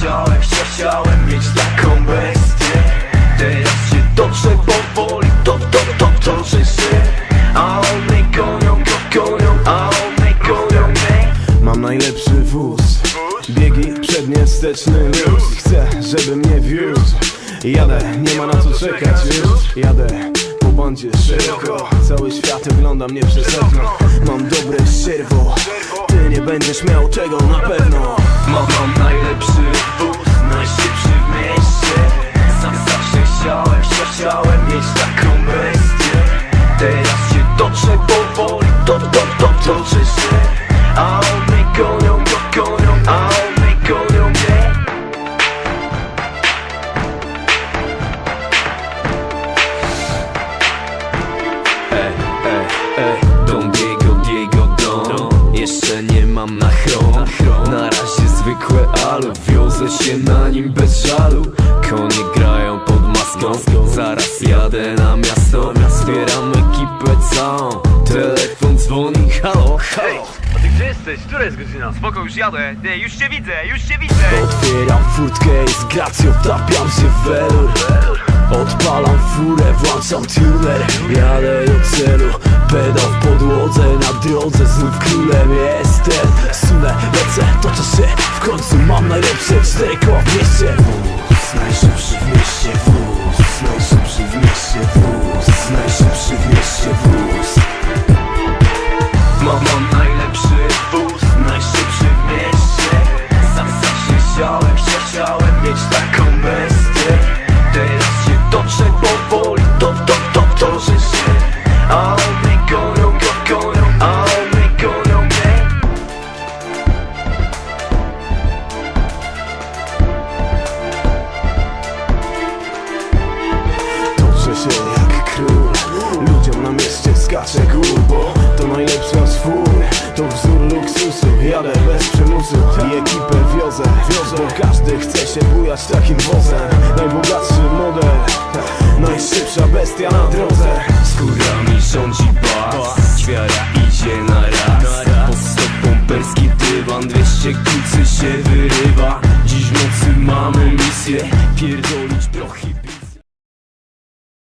Chciałem, chciałem mieć taką bestię. Teraz się dobrze powoli To, to, to, to, że się A one gonią, go gonią A one gonią mnie. Mam najlepszy wóz. Biegi przednie, wsteczny luz. Chcę, żeby mnie wiózł. Jadę, nie ma na co czekać już Jadę po bandzie szeroko. Cały świat ogląda mnie przez okno Mam dobre sierwo Ty nie będziesz miał tego na pewno. Mam, mam najlepszy mam na chrom Na razie zwykłe alu Wiozę się na nim bez żalu Konie grają pod maską Zaraz jadę na miasto Zbieram ekipę całą Telefon dzwoni, halo, halo A ty gdzie jesteś? Która jest godzina? Spoko, już jadę. Nie, już cię widzę, już cię widzę. Otwieram furtkę i z gracją tapiam się w welur Odpalam furę, włączam tuner Jadę do celu, pedał drodze znów królem jestem. Sunę, lecę, toczę się. W końcu mam najlepsze cztery koła w mieście. Wóz, najszybszy w mieście wóz. Najszybszy w mieście wóz. Najszybszy w mieście wóz. Mam, mam najlepszy wóz, najszybszy w mieście. Sam zawsze chciałem, chciałem mieć taką bestię się jak król. Ludziom na mieście skacze górbo To najlepsza z To wzór luksusu. Jadę bez przymusu I ekipę wiozę Bo każdy chce się bujać takim wozem. Najbogatszy model Najszybsza bestia na drodze. Skórami rządzi bas Ćwiara idzie na raz. Pod stopą perski dywan 200 kucy się wyrywa. Dziś nocy mamy misję Pierdolić prochy